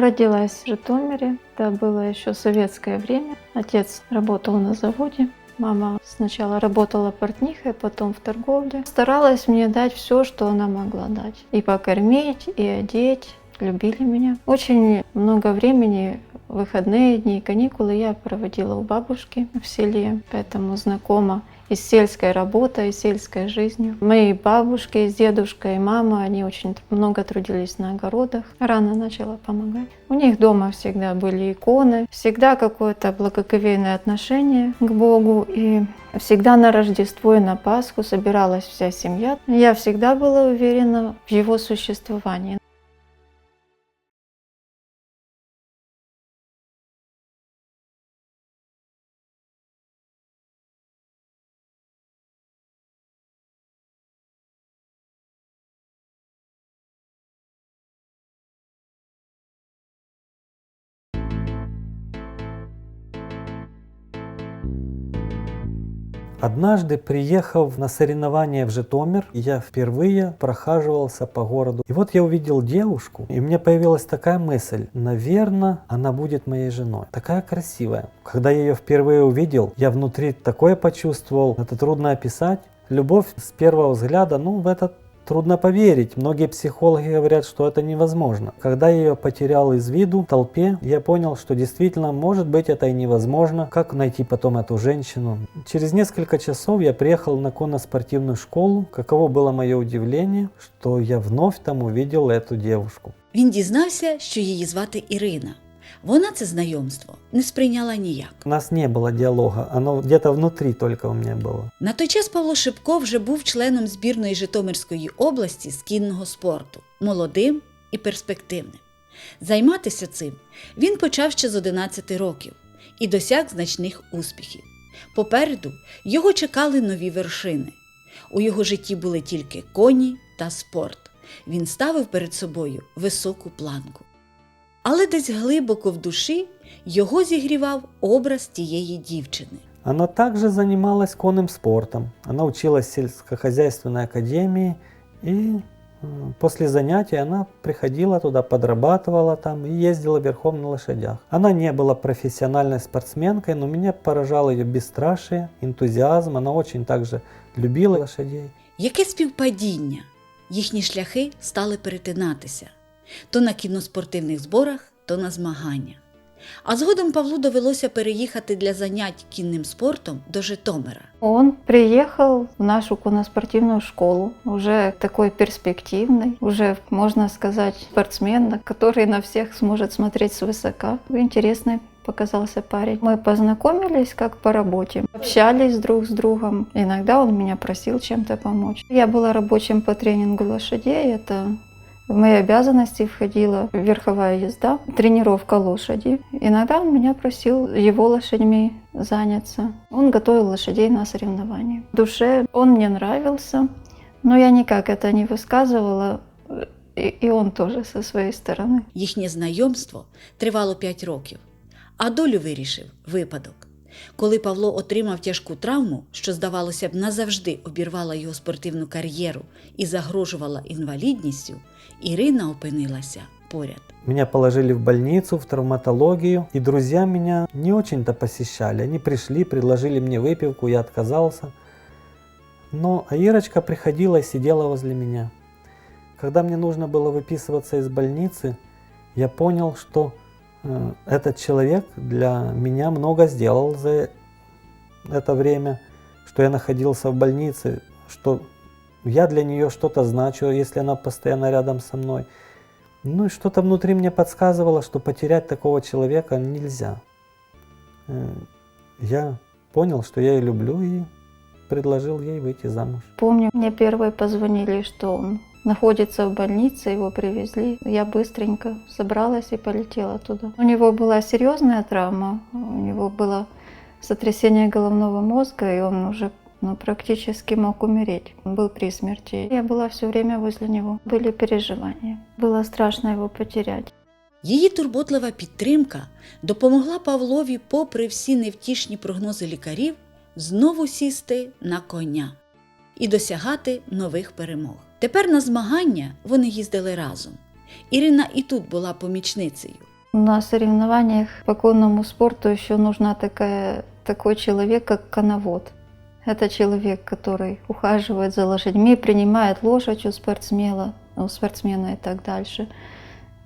Родилась в Житомире. Это было еще советское время. Отец работал на заводе. Мама сначала работала портнихой, потом в торговле. Старалась мне дать все, что она могла дать. И покормить, и одеть. Любили меня. Очень много времени, выходные дни, каникулы я проводила у бабушки в селе, поэтому знакома и с сельской работой, и с сельской жизнью. Мои бабушки, дедушка и мама, они очень много трудились на огородах. Рано начала помогать. У них дома всегда были иконы, всегда какое-то благоговейное отношение к Богу. И всегда на Рождество и на Пасху собиралась вся семья. Я всегда была уверена в его существовании. Однажды, приехав на соревнования в Житомир, я впервые прохаживался по городу. И вот я увидел девушку, и у меня появилась такая мысль, наверное, она будет моей женой. Такая красивая. Когда я ее впервые увидел, я внутри такое почувствовал, это трудно описать. Любовь с первого взгляда, ну, в этот Трудно поверить, многие психологи говорят, что это невозможно. Когда я ее потерял из виду в толпе, я понял, что действительно, может быть, это и невозможно. Как найти потом эту женщину? Через несколько часов я приехал на конно-спортивную школу. Каково было мое удивление, что я вновь там увидел эту девушку. Він дізнався, що її звати Ірина. Вона це знайомство не сприйняла ніяк. У нас не было диалога, оно где-то внутри только у меня было. На той час Павло Шипко вже був членом збірної Житомирської області з кінного спорту, молодим і перспективним. Займатися цим він почав ще з 11 років і досяг значних успіхів. Попереду його чекали нові вершини. У його житті були тільки коні та спорт. Він ставив перед собою високу планку Але десь глибоко в душі його зігрівав образ тієї дівчини. Она также занималась конным спортом. Она училась в сельскохозяйственной академии и э, после занятий она приходила туда, подрабатывала там и ездила верхом на лошадях. Она не была профессиональной спортсменкой, но меня поражало ее бесстрашие, энтузиазм. Она очень также любила лошадей. Яке співпадіння? Їхні шляхи стали перетинатися то на кіноспортивних зборах, то на змагання. А згодом Павлу довелося переїхати для занять кінним спортом до Житомира. Он приехал в нашу конноспортивную школу, уже такой перспективный, уже, можно сказать, спортсмен, который на всех сможет смотреть свысока. Интересный показался парень. Мы познакомились как по работе, общались друг с другом. Иногда он меня просил чем-то помочь. Я была рабочим по тренингу лошадей, это в мои обязанности входила верховая езда, тренировка лошади. Иногда он меня просил его лошадьми заняться. Он готовил лошадей на соревнования. В душе он мне нравился, но я никак это не высказывала, и, и он тоже со своей стороны. Їхнє знайомство тривало 5 років, а долю вирішив випадок. Коли Павло отримав тяжку травму, що, здавалося б, назавжди обірвала його спортивну кар'єру і загрожувала інвалідністю, Ірина опинилася поряд. Меня положили в больницу, в травматологию, и друзья меня не очень-то посещали. Они пришли, предложили мне выпивку, я отказался. Но а Ирочка приходила и сидела возле меня. Когда мне нужно было выписываться из больницы, я понял, что э, этот человек для меня много сделал за это время, что я находился в больнице, что я для нее что-то значу, если она постоянно рядом со мной. Ну и что-то внутри мне подсказывало, что потерять такого человека нельзя. Э, Я понял, что я ее люблю и предложил ей выйти замуж. Помню, мне первые позвонили, что он находится в больнице, его привезли. Я быстренько собралась и полетела туда. У него была серьезная травма, у него было сотрясение головного мозга, и он уже ну, практически мог умереть. Он был при смерти. Я была все время возле него. Были переживания. Было страшно его потерять. Її турботлива підтримка допомогла Павлові, попри всі невтішні прогнози лікарів, знову сісти на коня і досягати нових перемог. Тепер на змагання вони їздили разом. Ірина і тут була помічницею. На соревнованиях по конному спорту еще нужна такая, такой человек, как коновод. Это человек, который ухаживает за лошадьми, принимает лошадь у спортсмена, у спортсмена и так дальше.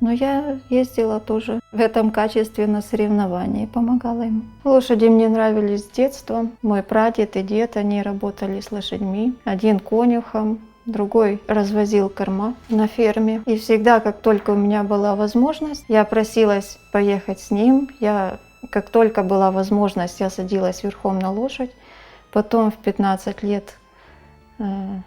Но я ездила тоже в этом качестве на соревнования и помогала ему. Лошади мне нравились с детства. Мой прадед и дед, они работали с лошадьми. Один конюхом, другой развозил корма на ферме. И всегда, как только у меня была возможность, я просилась поехать с ним. Я, как только была возможность, я садилась верхом на лошадь. Потом в 15 лет э,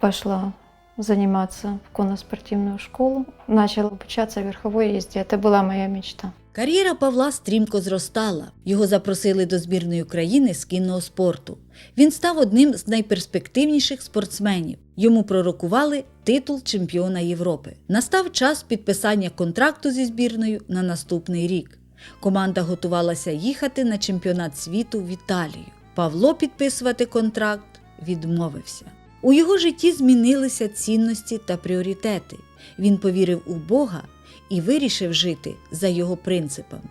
пошла заниматься в конноспортивную школу. Начала обучаться верховой езде. Это была моя мечта. Кар'єра Павла стрімко зростала. Його запросили до збірної України з кінного спорту. Він став одним з найперспективніших спортсменів. Йому пророкували титул чемпіона Європи. Настав час підписання контракту зі збірною на наступний рік. Команда готувалася їхати на чемпіонат світу в Італію. Павло підписувати контракт відмовився. У його житті змінилися цінності та пріоритети. Він повірив у Бога і вирішив жити за його принципами.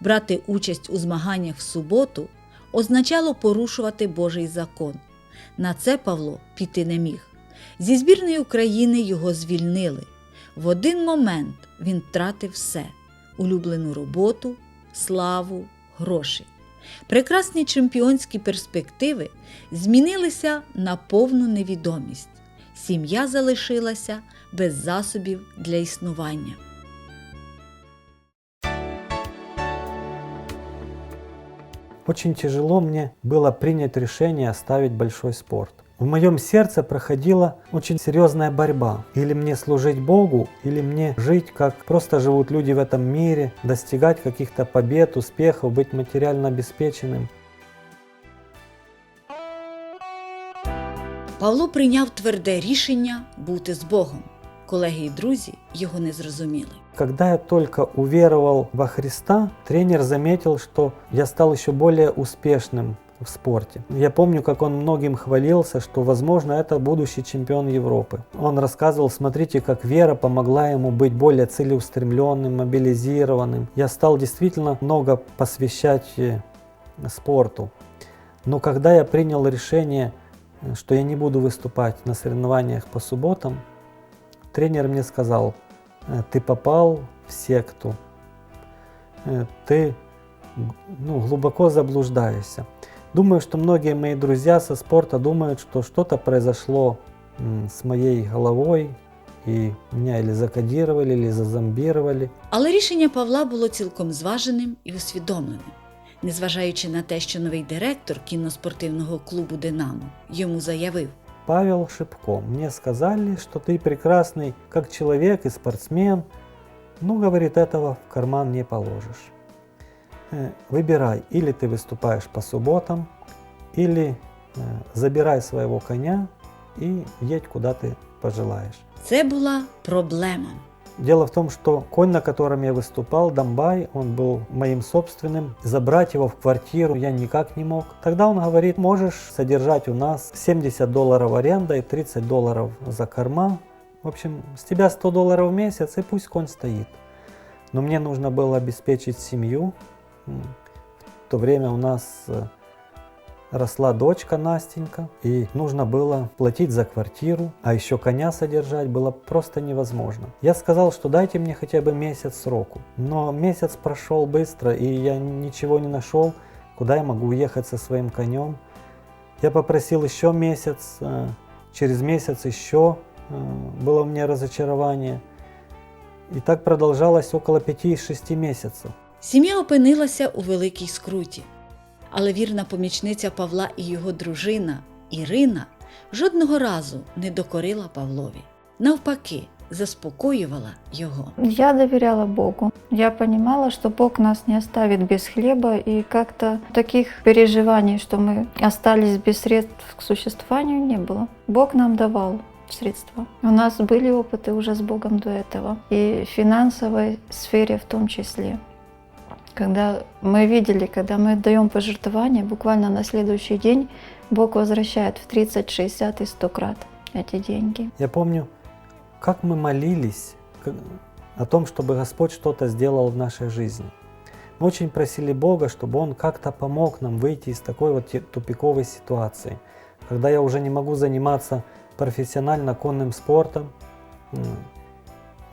Брати участь у змаганнях в суботу означало порушувати Божий закон. На це Павло піти не міг. Зі збірної України його звільнили. В один момент він втратив все улюблену роботу, славу, гроші. Прекрасні чемпіонські перспективи змінилися на повну невідомість. Сім'я залишилася без засобів для існування. Очень тяжело мне было принять решение оставить большой спорт. В моем сердце проходила очень серьезная борьба. Или мне служить Богу, или мне жить, как просто живут люди в этом мире, достигать каких-то побед, успехов, быть материально обеспеченным. Павло прийняв тверде рішення бути з Богом. Колеги і друзі його не зрозуміли. Когда я только уверовал во Христа, тренер заметил, что я стал еще более успешным в спорте. Я помню, как он многим хвалился, что, возможно, это будущий чемпион Европы. Он рассказывал, смотрите, как вера помогла ему быть более целеустремленным, мобилизированным. Я стал действительно много посвящать э, спорту. Но когда я принял решение, э, что я не буду выступать на соревнованиях по субботам, тренер мне сказал, «Э, ты попал в секту, Э, ты г- ну, глубоко заблуждаешься. Думаю, что многие мои друзья со спорта думают, что что-то произошло м, с моей головой, и меня или закодировали, или зазомбировали. Але рішення Павла було цілком зваженим і усвідомленим. Незважаючи на те, що новий директор кіноспортивного клубу Динамо йому заявив, Павел Шипко, мне сказали, что ты прекрасный как человек и спортсмен, ну, говорит, этого в карман не положишь. Э, Выбирай, или ты выступаешь по субботам, или э, забирай своего коня и едь куда ты пожелаешь. це була проблема. Дело в том, что конь, на котором я выступал, Домбай, он был моим собственным. Забрать его в квартиру я никак не мог. Тогда он говорит, можешь содержать у нас 70 долларов аренда и 30 долларов за корма. В общем, с тебя 100 долларов в месяц, и пусть конь стоит. Но мне нужно было обеспечить семью. В то время у нас э, росла дочка Настенька, и нужно было платить за квартиру, а еще коня содержать было просто невозможно. Я сказал, что дайте мне хотя бы месяц сроку. Но месяц прошел быстро, и я ничего не нашел, куда я могу уехать со своим конем. Я попросил еще месяц, э, через месяц еще э, было у меня разочарование. И так продолжалось около 5-6 месяцев. Сім'я опинилася у великій скруті. Але вірна помічниця Павла і його дружина Ірина жодного разу не докорила Павлові. Навпаки, заспокоювала його. Я доверяла Богу. Я понимала, что Бог нас не оставит без хлеба, и как-то таких переживаний, что мы остались без средств к существованию, не было. Бог нам давал средства. У нас были опыты уже с Богом до этого, и в финансовой сфере в том числе. Когда мы видели, когда мы отдаем пожертвования, буквально на следующий день Бог возвращает в 30, 60 и 100 крат эти деньги. Я помню, как мы молились о том, чтобы Господь что-то сделал в нашей жизни. Мы очень просили Бога, чтобы Он как-то помог нам выйти из такой вот тупиковой ситуации, когда я уже не могу заниматься профессионально конным спортом,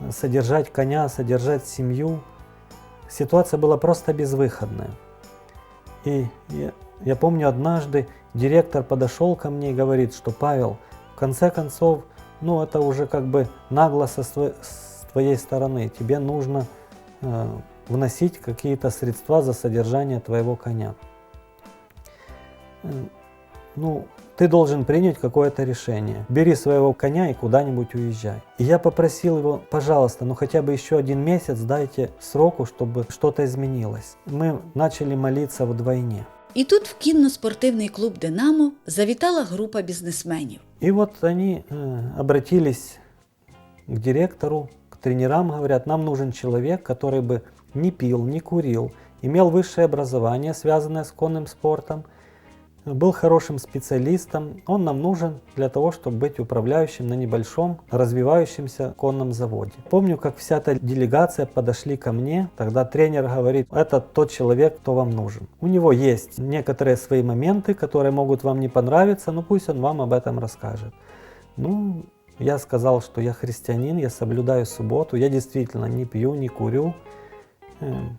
содержать коня, содержать семью. Ситуация была просто безвыходная. И я, я помню однажды директор подошел ко мне и говорит, что Павел, в конце концов, ну это уже как бы нагло со сво- с твоей стороны. Тебе нужно э, вносить какие-то средства за содержание твоего коня. Э, Ну, ты должен принять какое-то решение. Бери своего коня и куда-нибудь уезжай. И я попросил его, пожалуйста, ну хотя бы еще один месяц дайте сроку, чтобы что-то изменилось. Мы начали молиться вдвойне. І тут в кінно-спортивний клуб Динамо завітала група бізнесменів. И вот они э, обратились к директору, к тренерам, говорят, нам нужен человек, который бы не пил, не курил, имел высшее образование, связанное с конным спортом, был хорошим специалистом. Он нам нужен для того, чтобы быть управляющим на небольшом развивающемся конном заводе. Помню, как вся эта делегация подошли ко мне. Тогда тренер говорит, это тот человек, кто вам нужен. У него есть некоторые свои моменты, которые могут вам не понравиться, но пусть он вам об этом расскажет. Ну, я сказал, что я христианин, я соблюдаю субботу, я действительно не пью, не курю, эм,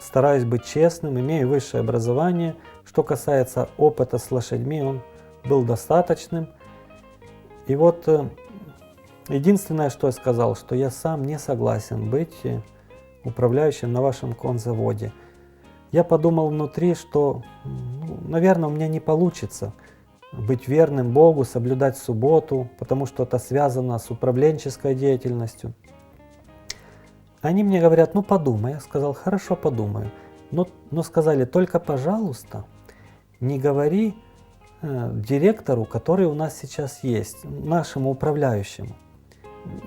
стараюсь быть честным, имею высшее образование. Что касается опыта с лошадьми, он был достаточным. И вот э, единственное, что я сказал, что я сам не согласен быть э, управляющим на вашем конзаводе. Я подумал внутри, что, ну, наверное, у меня не получится быть верным Богу, соблюдать субботу, потому что это связано с управленческой деятельностью. Они мне говорят, ну подумай. Я сказал, хорошо, подумаю. Но, но сказали, только, пожалуйста, не говори э, директору, который у нас сейчас есть, нашему управляющему.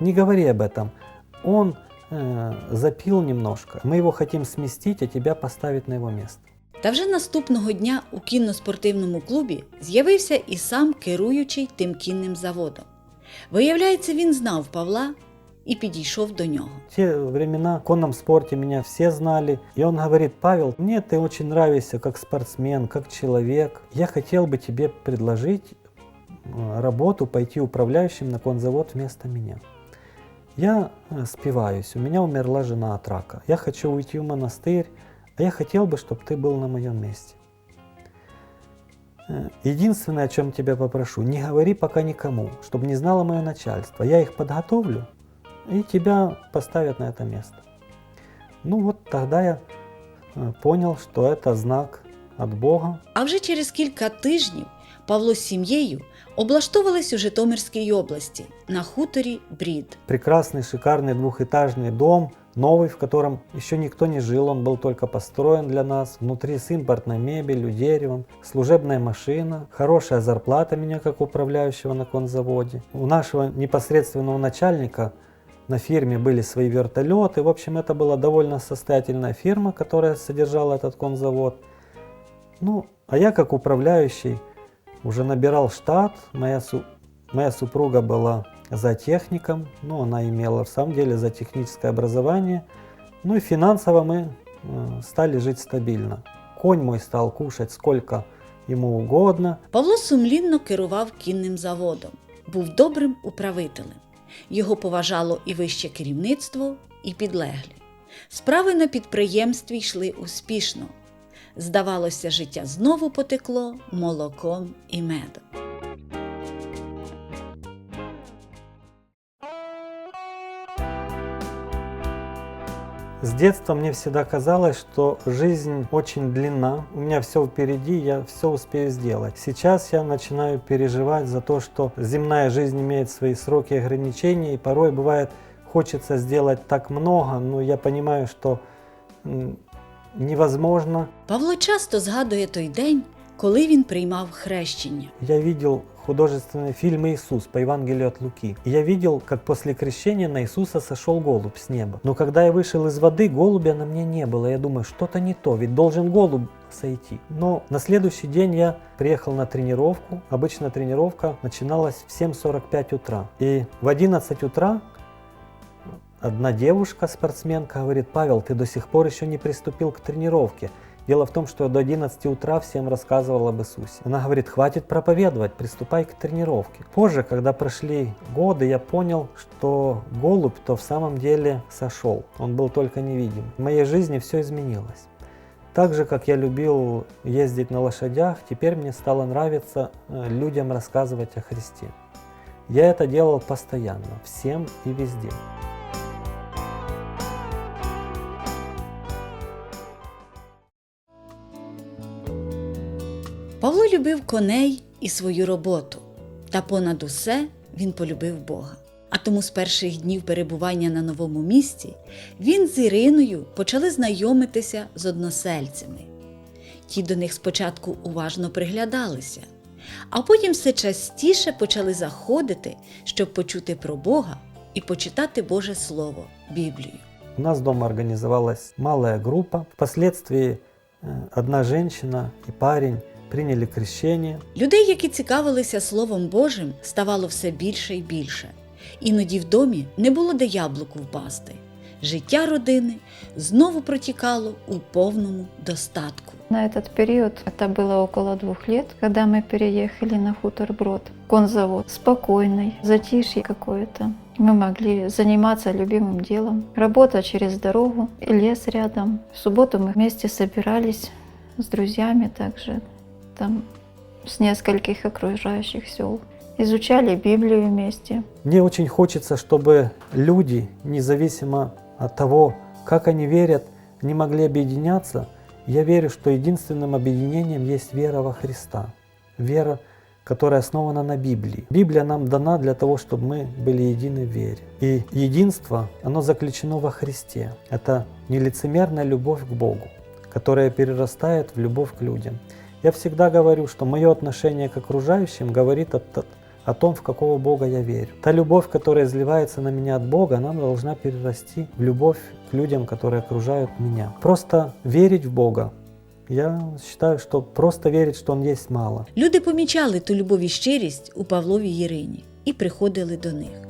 Не говори об этом. Он э, запил немножко. Мы его хотим сместить, а тебя поставить на его место. Та вже наступного дня у кінно-спортивному клубі з'явився і сам керуючий тим кінним заводом. Виявляється, він знав Павла і підійшов до нього. В те времена в конном спорте меня все знали. И он говорит, Павел, мне ты очень нравишься как спортсмен, как человек. Я хотел бы тебе предложить э, работу, пойти управляющим на конзавод вместо меня. Я э, спиваюсь, у меня умерла жена от рака. Я хочу уйти в монастырь, а я хотел бы, чтобы ты был на моем месте. Э, Единственное, о чем тебя попрошу, не говори пока никому, чтобы не знало мое начальство. Я их подготовлю, и тебя поставят на это место. Ну вот тогда я э, понял, что это знак от Бога. А вже через кілька тижнів Павло з сім'єю облаштовувались у Житомирській області на хуторі Брід. Прекрасный, шикарный двухэтажный дом, новый, в котором еще никто не жил, он был только построен для нас. Внутри с импортной мебелью, деревом, служебная машина, хорошая зарплата меня как управляющего на конзаводе. У нашего непосредственного начальника на фирме были свои вертолеты. В общем, это была довольно состоятельная фирма, которая содержала этот конзавод. Ну, а я как управляющий уже набирал штат. Моя, су- моя супруга была зоотехником, ну, она имела в самом деле зоотехническое образование. Ну и финансово мы э, стали жить стабильно. Конь мой стал кушать сколько ему угодно. Павло сумлінно керував кінним заводом, був добрим управителем. Його поважало і вище керівництво, і підлеглі. Справи на підприємстві йшли успішно. Здавалося, життя знову потекло молоком і медом. С детства мне всегда казалось, что жизнь очень длинна, у меня все впереди, я все успею сделать. Сейчас я начинаю переживать за то, что земная жизнь имеет свои сроки и ограничения, и порой бывает хочется сделать так много, но я понимаю, что невозможно. Павло часто згадує той день, коли він приймав хрещення. Я видел художественный фильм «Иисус» по Евангелию от Луки. И я видел, как после крещения на Иисуса сошел голубь с неба. Но когда я вышел из воды, голубя на мне не было. Я думаю, что-то не то, ведь должен голубь сойти. Но на следующий день я приехал на тренировку. Обычно тренировка начиналась в 7.45 утра. И в 11 утра одна девушка, спортсменка, говорит, Павел, ты до сих пор еще не приступил к тренировке. Дело в том, что я до 11 утра всем рассказывал об Иисусе. Она говорит, хватит проповедовать, приступай к тренировке. Позже, когда прошли годы, я понял, что голубь-то в самом деле сошел. Он был только невидим. В моей жизни все изменилось. Так же, как я любил ездить на лошадях, теперь мне стало нравиться э, людям рассказывать о Христе. Я это делал постоянно, всем и везде. Любив коней і свою роботу, та понад усе він полюбив Бога. А тому з перших днів перебування на новому місці він з Іриною почали знайомитися з односельцями. Ті до них спочатку уважно приглядалися, а потім все частіше почали заходити, щоб почути про Бога і почитати Боже Слово, Біблію. У нас дома организовалась малая группа. Впоследствии э, одна женщина и парень приняли крещение. Людей, які цікавилися Словом Божим, ставало все більше і більше. Іноді в домі не було де яблуку впасти. Життя родини знову протікало у повному достатку. На этот период, это было около двух лет, когда мы переехали на хуторброд, конзавод, спокойный, затишье какое-то. Мы могли заниматься любимым делом. Работа через дорогу и лес рядом. В субботу мы вместе собирались с друзьями также, Там с нескольких окружающих сел. Изучали Библию вместе. Мне очень хочется, чтобы люди, независимо от того, как они верят, не могли объединяться. Я верю, что единственным объединением есть вера во Христа. Вера, которая основана на Библии. Библия нам дана для того, чтобы мы были едины в вере. И единство, оно заключено во Христе. Это нелицемерная любовь к Богу, которая перерастает в любовь к людям. Я всегда говорю, что мое отношение к окружающим говорит о, о том, в какого Бога я верю. Та любовь, которая изливается на меня от Бога, она должна перерасти в любовь к людям, которые окружают меня. Просто верить в Бога. Я считаю, что просто верить, что Он есть мало. Люди помічали ту любов і щирість у Павловій Єрині і приходили до них.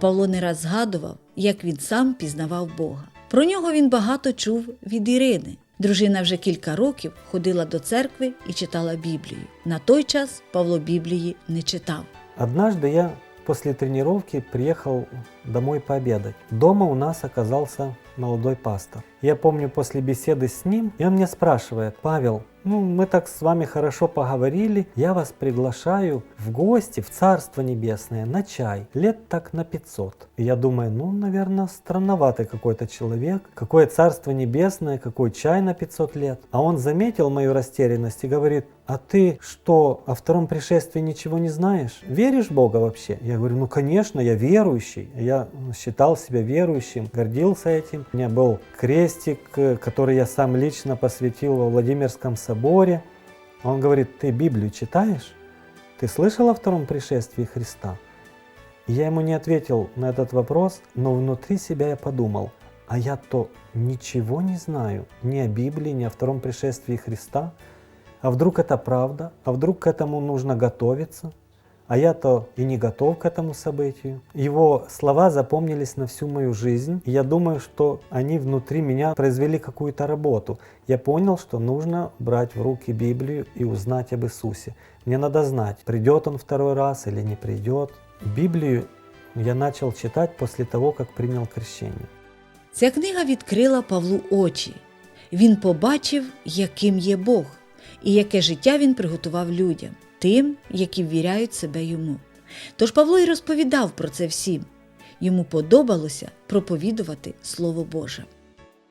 Павло не раз згадував, як він сам пізнавав Бога. Про нього він багато чув від Ірини. Дружина вже кілька років ходила до церкви і читала Біблію. На той час Павло Біблії не читав. Однажды я после тренировки приехал домой пообедать. Дома у нас оказался молодой пастор. Я помню после беседы с ним, и он меня спрашивает, Павел, ну мы так с вами хорошо поговорили, я вас приглашаю в гости в Царство Небесное на чай, лет так на 500. И я думаю, ну, наверное, странноватый какой-то человек, какое Царство Небесное, какой чай на 500 лет. А он заметил мою растерянность и говорит, а ты что, о втором пришествии ничего не знаешь? Веришь в Бога вообще? Я говорю, ну конечно, я верующий. Я считал себя верующим, гордился этим. У меня был крестик, э, который я сам лично посвятил во Владимирском соборе. Он говорит, ты Библию читаешь? Ты слышал о втором пришествии Христа? И я ему не ответил на этот вопрос, но внутри себя я подумал, а я-то ничего не знаю ни о Библии, ни о втором пришествии Христа А вдруг это правда? А вдруг к этому нужно готовиться? А я-то и не готов к этому событию. Его слова запомнились на всю мою жизнь. И я думаю, что они внутри меня произвели какую-то работу. Я понял, что нужно брать в руки Библию и узнать об Иисусе. Мне надо знать, придет он второй раз или не придет. Библию я начал читать после того, как принял крещение. Ця книга відкрила Павлу очі. Він побачив, яким є Бог, і яке життя він приготував людям, тим, які ввіряють себе йому. Тож Павло й розповідав про це всім. Йому подобалося проповідувати Слово Боже.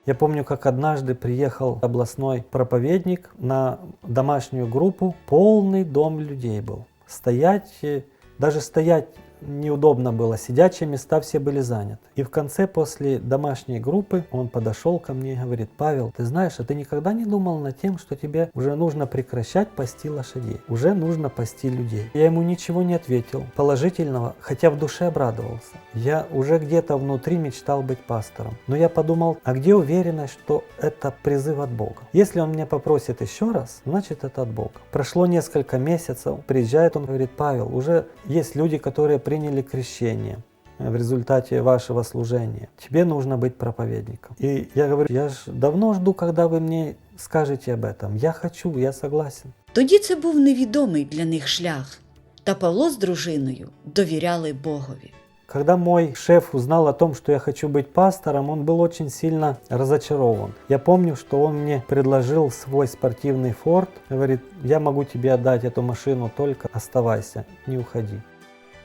Я помню, как однажды приехал областной проповедник на домашнюю группу, полный дом людей был. Стоять, э, даже стоять неудобно было, сидячие места все были заняты. И в конце, после домашней группы, он подошел ко мне и говорит, Павел, ты знаешь, а ты никогда не думал над тем, что тебе уже нужно прекращать пасти лошадей, уже нужно пасти людей. Я ему ничего не ответил положительного, хотя в душе обрадовался. Я уже где-то внутри мечтал быть пастором. Но я подумал, а где уверенность, что это призыв от Бога? Если он меня попросит еще раз, значит это от Бога. Прошло несколько месяцев, приезжает он, говорит, Павел, уже есть люди, которые приняли крещение в результате вашего служения. Тебе нужно быть проповедником. И я говорю, я же давно жду, когда вы мне скажете об этом. Я хочу, я согласен. Тоді це був невідомий для них шлях, та Павло з дружиною довіряли Богові. Когда мой шеф узнал о том, что я хочу быть пастором, он был очень сильно разочарован. Я помню, что он мне предложил свой спортивный форт. Говорит, я могу тебе отдать эту машину, только оставайся, не уходи.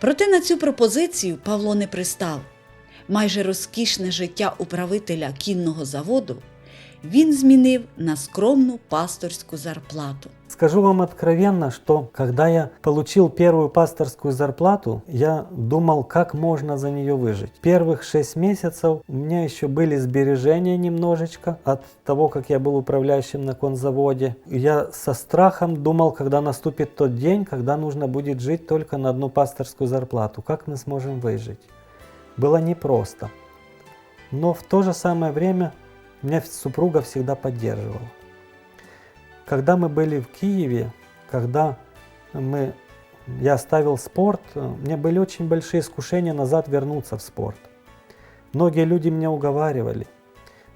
Проте на цю пропозицію Павло не пристав. Майже розкішне життя управителя кінного заводу він змінив на скромну пасторську зарплату. Скажу вам откровенно, что когда я получил первую пасторскую зарплату, я думал, как можно за нее выжить. Первых шесть месяцев у меня еще были сбережения немножечко от того, как я был управляющим на конзаводе. Я со страхом думал, когда наступит тот день, когда нужно будет жить только на одну пасторскую зарплату. Как мы сможем выжить? Было непросто. Но в то же самое время меня супруга всегда поддерживала. Когда мы были в Киеве, когда мы, я оставил спорт, э, меня были очень большие искушения назад вернуться в спорт. Многие люди меня уговаривали.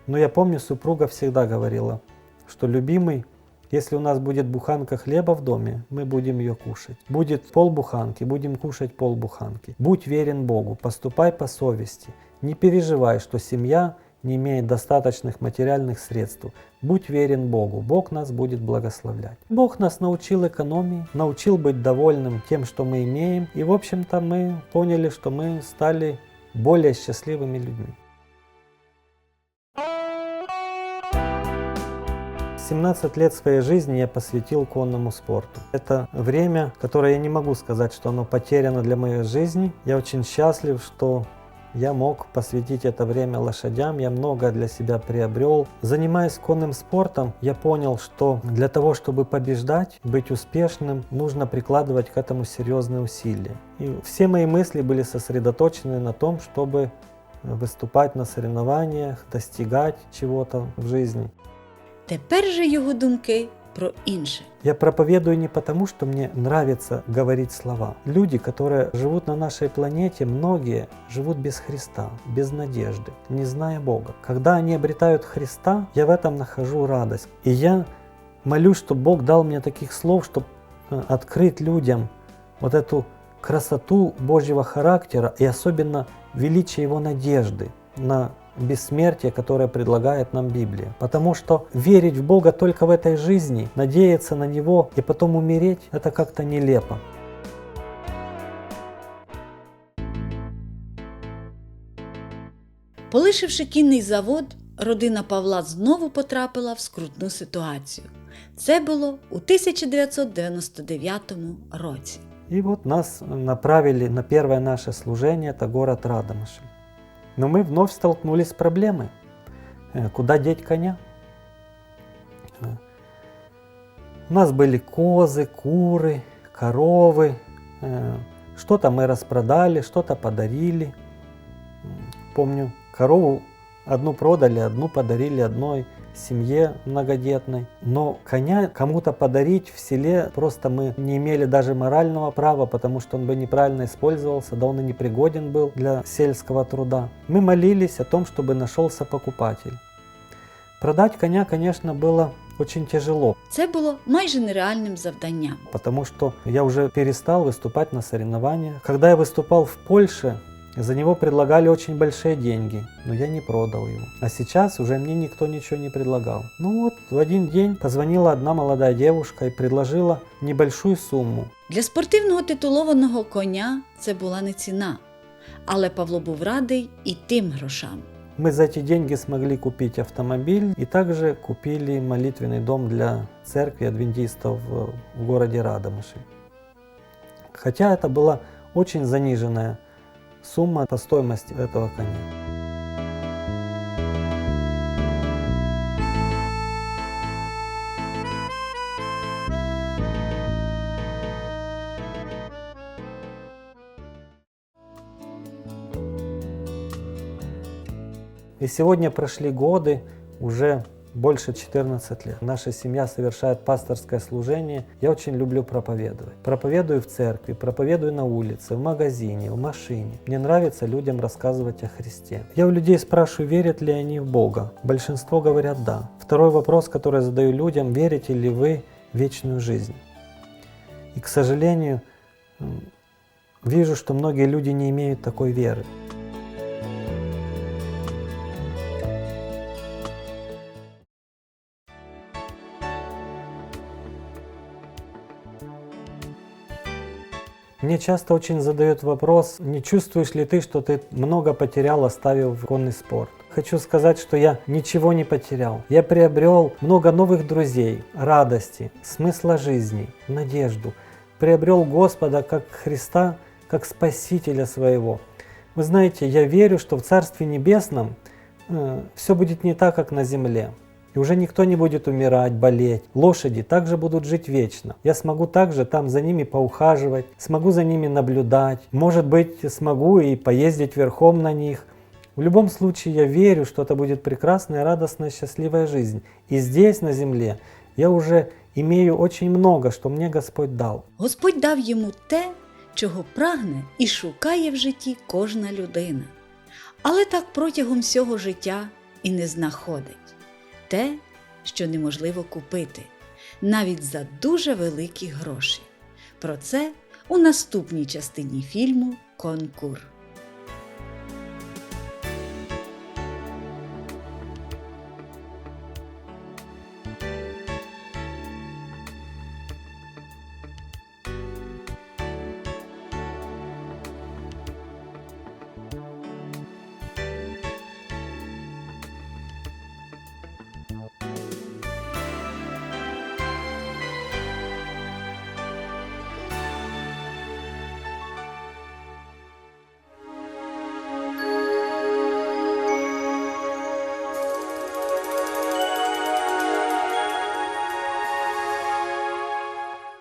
Но я помню, супруга всегда говорила, что любимый, если у нас будет буханка хлеба в доме, мы будем ее кушать. Будет полбуханки, будем кушать полбуханки. Будь верен Богу, поступай по совести. Не переживай, что семья не имеет достаточных материальных средств. Будь верен Богу, Бог нас будет благословлять. Бог нас научил экономии, научил быть довольным тем, что мы имеем. И, в общем-то, мы поняли, что мы стали более счастливыми людьми. 17 лет своей жизни я посвятил конному спорту. Это время, которое я не могу сказать, что оно потеряно для моей жизни. Я очень счастлив, что я мог посвятить это время лошадям, я много для себя приобрел. Занимаясь конным спортом, я понял, что для того, чтобы побеждать, быть успешным, нужно прикладывать к этому серьезные усилия. И все мои мысли были сосредоточены на том, чтобы выступать на соревнованиях, достигать чего-то в жизни. Тепер же його думки про інше. Я проповедую не потому, что мне нравится говорить слова. Люди, которые живут на нашей планете, многие живут без Христа, без надежды, не зная Бога. Когда они обретают Христа, я в этом нахожу радость. И я молюсь, чтобы Бог дал мне таких слов, чтобы открыть людям вот эту красоту Божьего характера и особенно величие Его надежды на бессмертие, которое предлагает нам Библия. Потому что верить в Бога только в этой жизни, надеяться на Него и потом умереть, это как-то нелепо. Полишивши кінний завод, родина Павла знову потрапила в скрутну ситуацію. Це було у 1999 році. И вот нас направили на первое наше служение, это город Радомышль. Но мы вновь столкнулись с проблемой. Э, Куда деть коня? Э, У нас были козы, куры, коровы. Э, Что-то мы распродали, что-то подарили. Помню, корову одну продали, одну подарили одной семье многодетной. Но коня кому-то подарить в селе просто мы не имели даже морального права, потому что он бы неправильно использовался, да он и непригоден был для сельского труда. Мы молились о том, чтобы нашелся покупатель. Продать коня, конечно, было очень тяжело, Це було майже нереальним завданням. потому что я уже перестал выступать на соревнованиях. Когда я выступал в Польше, за него предлагали очень большие деньги, но я не продал его. А сейчас уже мне никто ничего не предлагал. Ну вот, в один день позвонила одна молодая девушка и предложила небольшую сумму. Для спортивного титулованого коня це була не ціна, але Павло був радий і тим грошам. Мы за эти деньги смогли купить автомобиль и также купили молитвенный дом для церкви адвентистов в в городе Радомыши. Хотя это была очень заниженная сумма по стоимости этого коня. И сегодня прошли годы, уже больше 14 лет. Наша семья совершает пасторское служение. Я очень люблю проповедовать. Проповедую в церкви, проповедую на улице, в магазине, в машине. Мне нравится людям рассказывать о Христе. Я у людей спрашиваю, верят ли они в Бога. Большинство говорят «да». Второй вопрос, который я задаю людям, верите ли вы в вечную жизнь? И, к сожалению, вижу, что многие люди не имеют такой веры. Мне часто очень задают вопрос, не чувствуешь ли ты, что ты много потерял, оставив конный спорт. Хочу сказать, что я ничего не потерял. Я приобрел много новых друзей, радости, смысла жизни, надежду. Приобрел Господа как Христа, как Спасителя своего. Вы знаете, я верю, что в Царстве Небесном все будет не так, как на земле. И уже никто не будет умирать, болеть. Лошади также будут жить вечно. Я смогу также там за ними поухаживать, смогу за ними наблюдать. Может быть, смогу и поездить верхом на них. В любом случае, я верю, что это будет прекрасная, радостная, счастливая жизнь. И здесь, на земле, я уже имею очень много, что мне Господь дал. Господь дав йому те, чого прагне і шукає в житті кожна людина. Але так протягом всього життя і не знаходить те, що неможливо купити, навіть за дуже великі гроші. Про це у наступній частині фільму Конкур.